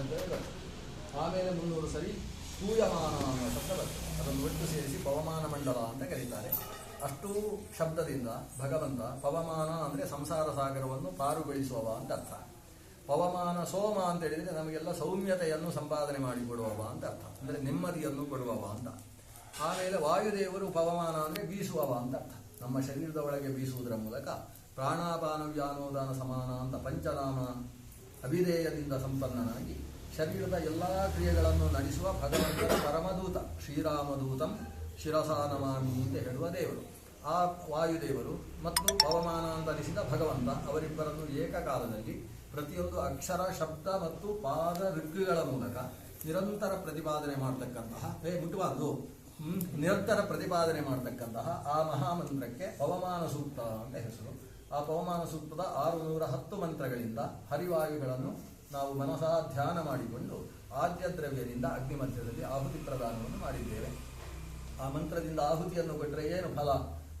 ಶಬ್ದ ಬರ್ತದೆ ಆಮೇಲೆ ಮುನ್ನೂರು ಸರಿ ಸೂಯಮಾನ ಅನ್ನುವ ಶಬ್ದ ಬರ್ತದೆ ಅದನ್ನು ಒಟ್ಟು ಸೇರಿಸಿ ಪವಮಾನ ಮಂಡಲ ಅಂತ ಕರೀತಾರೆ. ಅಷ್ಟು ಶಬ್ದದಿಂದ ಭಗವಂತ ಪವಮಾನ ಅಂದರೆ ಸಂಸಾರ ಸಾಗರವನ್ನು ಪಾರುಗೊಳಿಸುವವ ಅಂತ ಅರ್ಥ. ಪವಮಾನ ಸೋಮ ಅಂತ ಹೇಳಿದರೆ ನಮಗೆಲ್ಲ ಸೌಮ್ಯತೆಯನ್ನು ಸಂಪಾದನೆ ಮಾಡಿಕೊಡುವವ ಅಂತ ಅರ್ಥ. ಅಂದರೆ ನೆಮ್ಮದಿಯನ್ನು ಕೊಡುವವ ಅಂತ. ಆಮೇಲೆ ವಾಯುದೇವರು ಪವಮಾನ ಅಂದರೆ ಬೀಸುವವ ಅಂತ ಅರ್ಥ. ನಮ್ಮ ಶರೀರದ ಒಳಗೆ ಬೀಸುವುದರ ಮೂಲಕ ಪ್ರಾಣಾಪಾನ ವ್ಯಾನೋದಾನ ಸಮಾನ ಅಂತ ಪಂಚನಾಮ ಅಭಿಧೇಯದಿಂದ ಸಂಪನ್ನನಾಗಿ ಶರೀರದ ಎಲ್ಲ ಕ್ರಿಯೆಗಳನ್ನು ನಡೆಸುವ ಭಗವಂತನ ಪರಮದೂತ, ಶ್ರೀರಾಮದೂತಂ ಶಿರಸಾನಮಾಮಿ ಅಂತ ಹೇಳುವ ದೇವರು. ಆ ವಾಯುದೇವರು ಮತ್ತು ಪವಮಾನ ಅಂತರಿಸಿದ ಭಗವಂತ ಅವರಿಬ್ಬರನ್ನು ಏಕಕಾಲದಲ್ಲಿ ಪ್ರತಿಯೊಂದು ಅಕ್ಷರ, ಶಬ್ದ ಮತ್ತು ಪಾದ ಋಗ್ಗಳ ಮೂಲಕ ನಿರಂತರ ಪ್ರತಿಪಾದನೆ ಮಾಡತಕ್ಕಂತಹ ಹೇ ಮುಟ್ಟುವಾದು ನಿರಂತರ ಪ್ರತಿಪಾದನೆ ಮಾಡತಕ್ಕಂತಹ ಆ ಮಹಾಮಂತ್ರಕ್ಕೆ ಪವಮಾನ ಸೂಕ್ತ ಅಂತ ಹೆಸರು. ಆ ಪವಮಾನ ಸೂಕ್ತದ ಆರುನೂರ ಹತ್ತು ಮಂತ್ರಗಳಿಂದ ಹರಿವಾಯುಗಳನ್ನು ನಾವು ಮನಸಾ ಧ್ಯಾನ ಮಾಡಿಕೊಂಡು ಆದ್ಯ ದ್ರವ್ಯದಿಂದ ಅಗ್ನಿ ಮಧ್ಯದಲ್ಲಿ ಆಹುತಿ ಪ್ರದಾನವನ್ನು ಮಾಡಿದ್ದೇವೆ. ಆ ಮಂತ್ರದಿಂದ ಆಹುತಿಯನ್ನು ಕೊಟ್ಟರೆ ಏನು ಫಲ?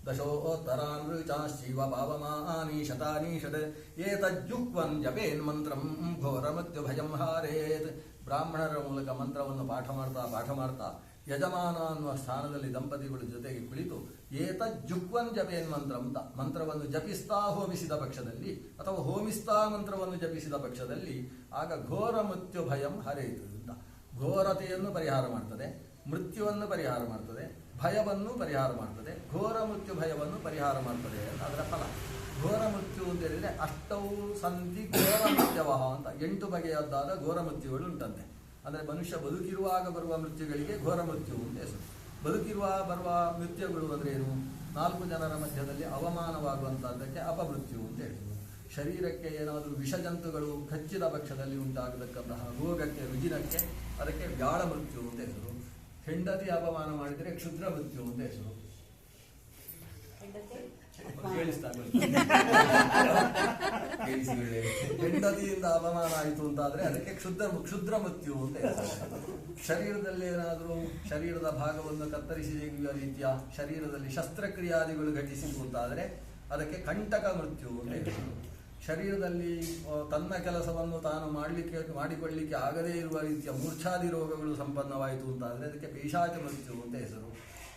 ದಶೋತ್ತರಾನೃಚಾಶಿವ ಪಾವಮಾನಿ ಶತಾನೀಷದ ಶತ ಏತಜ್ಜುಕ್ವನ್ ಜಪೇನ್ ಮಂತ್ರಂ ಘೋರ ಮೃತ್ಯು ಭಯಂ ಹಾರೇತ್. ಬ್ರಾಹ್ಮಣರ ಮೂಲಕ ಮಂತ್ರವನ್ನು ಪಾಠ ಮಾಡ್ತಾ ಪಾಠ ಮಾಡ್ತಾ ಯಜಮಾನ ಅನ್ನುವ ಸ್ಥಾನದಲ್ಲಿ ದಂಪತಿಗಳು ಜೊತೆಗೆ ಕುಳಿತು, ಏತ ಜುಕ್ವನ್ ಜಪೇನ್ ಮಂತ್ರ ಮಂತ್ರವನ್ನು ಜಪಿಸ್ತಾ ಹೋಮಿಸಿದ ಪಕ್ಷದಲ್ಲಿ, ಅಥವಾ ಹೋಮಿಸ್ತಾ ಮಂತ್ರವನ್ನು ಜಪಿಸಿದ ಪಕ್ಷದಲ್ಲಿ, ಆಗ ಘೋರ ಮೃತ್ಯು ಭಯಂ ಅಂತ. ಘೋರತೆಯನ್ನು ಪರಿಹಾರ ಮಾಡ್ತದೆ, ಮೃತ್ಯುವನ್ನು ಪರಿಹಾರ ಮಾಡ್ತದೆ, ಭಯವನ್ನು ಪರಿಹಾರ ಮಾಡ್ತದೆ, ಘೋರ ಮೃತ್ಯು ಭಯವನ್ನು ಪರಿಹಾರ ಮಾಡ್ತದೆ ಅಂತ ಅದರ ಫಲ. ಘೋರ ಮೃತ್ಯು ಅಂತ ಹೇಳಿದರೆ ಅಷ್ಟವು ಸಂಧಿ ಘೋರ ಮೃತ್ಯವಹ ಅಂತ. ಎಂಟು ಬಗೆಯದ್ದಾದ ಘೋರ ಮೃತ್ಯುಗಳು ಉಂಟಂತೆ. ಅಂದರೆ ಮನುಷ್ಯ ಬದುಕಿರುವಾಗ ಬರುವ ಮೃತ್ಯುಗಳಿಗೆ ಘೋರ ಮೃತ್ಯು ಅಂತ ಹೆಸರು. ಬದುಕಿರುವ ಬರುವ ಮೃತ್ಯುಗಳು ಅಂದ್ರೆ ಏನು? ನಾಲ್ಕು ಜನರ ಮಧ್ಯದಲ್ಲಿ ಅವಮಾನವಾಗುವಂತಹದ್ದಕ್ಕೆ ಅಪಮೃತ್ಯು ಅಂತ ಹೇಳಿದ್ರು ಶರೀರಕ್ಕೆ ಏನಾದರೂ ವಿಷ ಜಂತುಗಳು ಕಚ್ಚಿದ ಪಕ್ಷದಲ್ಲಿ ಉಂಟಾಗತಕ್ಕಂತಹ ರೋಗಕ್ಕೆ ರುಜಿನಕ್ಕೆ ಅದಕ್ಕೆ ವ್ಯಾಳ ಮೃತ್ಯು ಅಂತ ಹೆಸರು. ಹೆಂಡತಿ ಅವಮಾನ ಮಾಡಿದರೆ ಕ್ಷುದ್ರ ಮೃತ್ಯು ಅಂತ ಹೆಸರು. ಕೇಳಿಸ್ತಾ ಹೆಂಡತಿಯಿಂದ ಅಪಮಾನ ಆಯಿತು ಅಂತಾದ್ರೆ ಅದಕ್ಕೆ ಕ್ಷುದ್ರ ಕ್ಷುದ್ರ ಮೃತ್ಯು ಅಂತ ಶರೀರದಲ್ಲಿ ಏನಾದರೂ ಶರೀರದ ಭಾಗವನ್ನು ಕತ್ತರಿಸಿ ತೆಗೆಯುವ ರೀತಿಯ ಶರೀರದಲ್ಲಿ ಶಸ್ತ್ರಕ್ರಿಯಾದಿಗಳು ಘಟಿಸಿತು ಅಂತಾದ್ರೆ ಅದಕ್ಕೆ ಕಂಟಕ ಮೃತ್ಯು ಅಂತ ಶರೀರದಲ್ಲಿ ತನ್ನ ಕೆಲಸವನ್ನು ತಾನು ಮಾಡಲಿಕ್ಕೆ ಮಾಡಿಕೊಳ್ಳಲಿಕ್ಕೆ ಆಗದೇ ಇರುವ ರೀತಿಯ ಮೂರ್ಛಾದಿ ರೋಗಗಳು ಸಂಪನ್ನವಾಯಿತು ಅಂತಾದ್ರೆ ಅದಕ್ಕೆ ಪೇಶಾಚ ಮೃತ್ಯು ಅಂತ ಹೆಸರು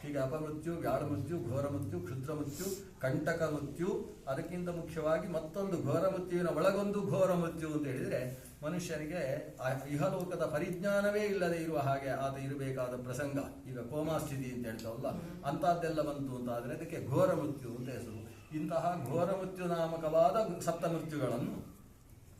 ಹೀಗೆ ಅಪಮೃತ್ಯು ವ್ಯಾಳ ಮೃತ್ಯು, ಘೋರ ಮೃತ್ಯು, ಕ್ಷುದ್ರ ಮೃತ್ಯು, ಕಂಟಕ ಮೃತ್ಯು, ಅದಕ್ಕಿಂತ ಮುಖ್ಯವಾಗಿ ಮತ್ತೊಂದು ಘೋರ ಮೃತ್ಯುವಿನ ಒಳಗೊಂದು ಘೋರ ಮೃತ್ಯು ಅಂತ ಹೇಳಿದರೆ ಮನುಷ್ಯನಿಗೆ ಇಹಲೋಕದ ಪರಿಜ್ಞಾನವೇ ಇಲ್ಲದೆ ಇರುವ ಹಾಗೆ ಆತ ಇರಬೇಕಾದ ಪ್ರಸಂಗ. ಈಗ ಕೋಮಾ ಸ್ಥಿತಿ ಅಂತ ಹೇಳ್ತಾವಲ್ಲ, ಅಂಥದ್ದೆಲ್ಲ ಬಂತು ಅಂತ ಆದರೆ ಅದಕ್ಕೆ ಘೋರ ಮೃತ್ಯು ಅಂತ ಹೆಸರು. ಇಂತಹ ಘೋರ ಮೃತ್ಯು ನಾಮಕವಾದ ಸಪ್ತ ಮೃತ್ಯುಗಳನ್ನು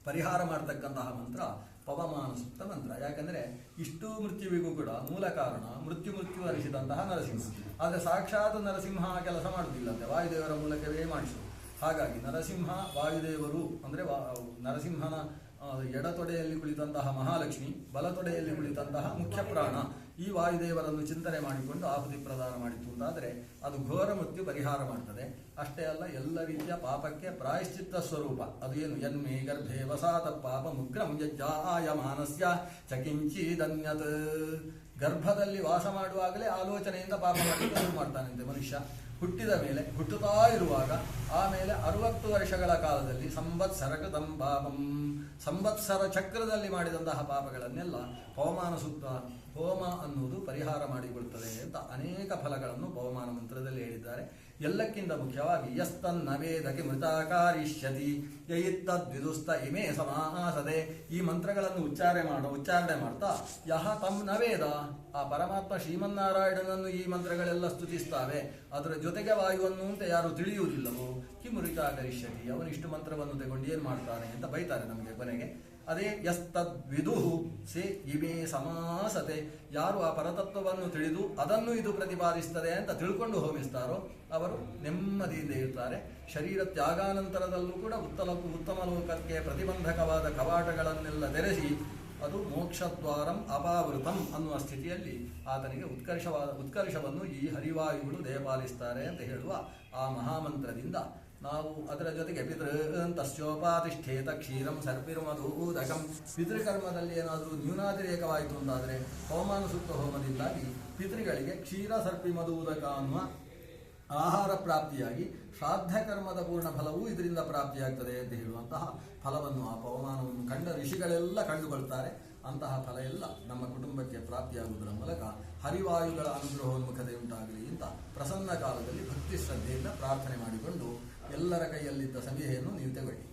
ಪರಿಹಾರ ಮಾಡತಕ್ಕಂತಹ ಮಂತ್ರ ಪವಮಾನ ಸುಪ್ತ ಮಂತ್ರ. ಯಾಕಂದ್ರೆ ಇಷ್ಟು ಮೃತ್ಯುವಿಗೂ ಕೂಡ ಮೂಲ ಕಾರಣ ಮೃತ್ಯು ಮೃತ್ಯು ಹರಿಸಿದಂತಹ ನರಸಿಂಹ. ಆದರೆ ಸಾಕ್ಷಾತ್ ನರಸಿಂಹ ಕೆಲಸ ಮಾಡುವುದಿಲ್ಲಂತೆ ವಾಯುದೇವರ ಮೂಲಕವೇ ಮಾಡಿಸು ಹಾಗಾಗಿ ನರಸಿಂಹ, ವಾಯುದೇವರು ಅಂದ್ರೆ ನರಸಿಂಹನ ಎಡತೊಡೆಯಲ್ಲಿ ಕುಳಿತಂತಹ ಮಹಾಲಕ್ಷ್ಮಿ, ಬಲತೊಡೆಯಲ್ಲಿ ಕುಳಿತಂತಹ ಮುಖ್ಯ ಪ್ರಾಣ. ಈ ವಾಯುದೇವರನ್ನು ಚಿಂತನೆ ಮಾಡಿಕೊಂಡು ಆಹುತಿ ಪ್ರದಾನ ಮಾಡಿತು ಅಂತಾದರೆ ಅದು ಘೋರ ಮೃತ್ಯು ಪರಿಹಾರ ಮಾಡ್ತದೆ. ಅಷ್ಟೇ ಅಲ್ಲ, ಎಲ್ಲ ರೀತಿಯ ಪಾಪಕ್ಕೆ ಪ್ರಾಯಶ್ಚಿತ್ತ ಸ್ವರೂಪ. ಅದು ಏನು? ಯನ್ಮೇ ಗರ್ಭೆ ವಸಾತ ಪಾಪ ಮುಗ್ರಂ ಯಜ್ಜಾಯ ಮಾನಸ್ಯ ಚಕಿಂಚಿದನ್ಯತ್. ಗರ್ಭದಲ್ಲಿ ವಾಸ ಮಾಡುವಾಗಲೇ ಆಲೋಚನೆಯಿಂದ ಪಾಪ ಮಾಡಿ ಮಾಡ್ತಾನೆ ಮನುಷ್ಯ. ಹುಟ್ಟಿದ ಮೇಲೆ, ಹುಟ್ಟುತ್ತಾ ಇರುವಾಗ ಆಮೇಲೆ ಅರವತ್ತು ವರ್ಷಗಳ ಕಾಲದಲ್ಲಿ ಸಂವತ್ಸರ ಕೃತಂ ಪಾಪಂ ಸಂವತ್ಸರ ಚಕ್ರದಲ್ಲಿ ಮಾಡಿದಂತಹ ಪಾಪಗಳನ್ನೆಲ್ಲ ಪವಮಾನ ಸೂಕ್ತ ಹೋಮ ಅನ್ನುವುದು ಪರಿಹಾರ ಮಾಡಿಕೊಳ್ಳುತ್ತದೆ ಅಂತ ಅನೇಕ ಫಲಗಳನ್ನು ಪವಮಾನ ಮಂತ್ರದಲ್ಲಿ ಹೇಳಿದ್ದಾರೆ. ಎಲ್ಲಕ್ಕಿಂತ ಮುಖ್ಯವಾಗಿ ಯಸ್ತನ್ನವೇದಕ್ಕೆ ಮೃತಾಕಾರಿಷ್ಯತಿ. ಯಯಿತ್ತದ್ವಿದುಸ್ತ ಇಮೇ ಸಮಾಹಾಸದೆ. ಈ ಮಂತ್ರಗಳನ್ನು ಉಚ್ಚಾರಣೆ ಮಾಡೋ, ಉಚ್ಚಾರಣೆ ಮಾಡ್ತಾ, ಯಹ ತಮ್ ನವೇದ. ಆ ಪರಮಾತ್ಮ ಶ್ರೀಮನ್ನಾರಾಯಣನನ್ನು ಈ ಮಂತ್ರಗಳೆಲ್ಲ ಸ್ತುತಿಸ್ತಾವೆ. ಅದರ ಜೊತೆಗೆ ವಾಯುವನ್ನು ಅಂತ ಯಾರು ತಿಳಿಯುವುದಿಲ್ಲವೋ. ಕಿ ಮೃತಾಕರಿಷ್ಯತಿ ಅವನು ಅವನಿಷ್ಟು ಮಂತ್ರವನ್ನು ತಗೊಂಡು ಏನು ಮಾಡ್ತಾನೆ ಅಂತ ಬೈತಾರೆ ನಮಗೆ ಕೊನೆಗೆ. ಅದೇ ಯಸ್ತದ್ವಿದು ಸಿ, ಇಮೇ ಸಮಾಸತೆ. ಯಾರು ಆ ಪರತತ್ವವನ್ನು ತಿಳಿದು ಅದನ್ನು ಇದು ಪ್ರತಿಪಾದಿಸ್ತದೆ ಅಂತ ತಿಳ್ಕೊಂಡು ಹೋಮಿಸ್ತಾರೋ ಅವರು ನೆಮ್ಮದಿಯಿಂದ ಇರ್ತಾರೆ ಶರೀರ ತ್ಯಾಗಾನಂತರದಲ್ಲೂ ಕೂಡ ಉತ್ತಮ ಉತ್ತಮ ಲೋಕಕ್ಕೆ ಪ್ರತಿಬಂಧಕವಾದ ಕವಾಟಗಳನ್ನೆಲ್ಲ ತೆರೆಸಿ ಅದು ಮೋಕ್ಷದ್ವಾರಂ ಅಪಾವೃತಂ ಅನ್ನುವ ಸ್ಥಿತಿಯಲ್ಲಿ ಆತನಿಗೆ ಉತ್ಕರ್ಷವಾದ ಉತ್ಕರ್ಷವನ್ನು ಈ ಹರಿವಾಯುಗಳು ದಯಪಾಲಿಸ್ತಾರೆ ಅಂತ ಹೇಳುವ ಆ ಮಹಾಮಂತ್ರದಿಂದ ನಾವು ಅದರ ಜೊತೆಗೆ ಪಿತೃಂತಸ್ಯೋಪಾತಿಷ್ಠೇತ ಕ್ಷೀರಂ ಸರ್ಪಿರ್ಮಧೂದಕಂ. ಪಿತೃಕರ್ಮದಲ್ಲಿ ಏನಾದರೂ ನ್ಯೂನಾತಿರೇಕವಾಯಿತು ಅಂತಾದರೆ ಹವಮಾನ ಸೂಕ್ತ ಹೋಮದಿಂದಾಗಿ ಪಿತೃಗಳಿಗೆ ಕ್ಷೀರ ಸರ್ಪಿ ಮಧೂದಕ ಅನ್ನುವ ಆಹಾರ ಪ್ರಾಪ್ತಿಯಾಗಿ ಶ್ರಾದ್ದ ಕರ್ಮದ ಪೂರ್ಣ ಫಲವೂ ಇದರಿಂದ ಪ್ರಾಪ್ತಿಯಾಗ್ತದೆ ಎಂದು ಹೇಳುವಂತಹ ಫಲವನ್ನು, ಆ ಪವಮಾನವನ್ನು ಕಂಡ ಋಷಿಗಳೆಲ್ಲ ಕಂಡುಕೊಳ್ತಾರೆ. ಅಂತಹ ಫಲ ಎಲ್ಲ ನಮ್ಮ ಕುಟುಂಬಕ್ಕೆ ಪ್ರಾಪ್ತಿಯಾಗುವುದರ ಮೂಲಕ ಹರಿವಾಯುಗಳ ಅನುಗ್ರಹೋನ್ಮುಖತೆ ಉಂಟಾಗಲಿ ಅಂತ ಪ್ರಸನ್ನ ಕಾಲದಲ್ಲಿ ಭಕ್ತಿ ಶ್ರದ್ಧೆಯಿಂದ ಪ್ರಾರ್ಥನೆ ಮಾಡಿಕೊಂಡು ಎಲ್ಲರ ಕೈಯಲ್ಲಿದ್ದ ಸಮಿಹೆಯನ್ನು ನೀವು ತಗೊಳ್ಳಿ.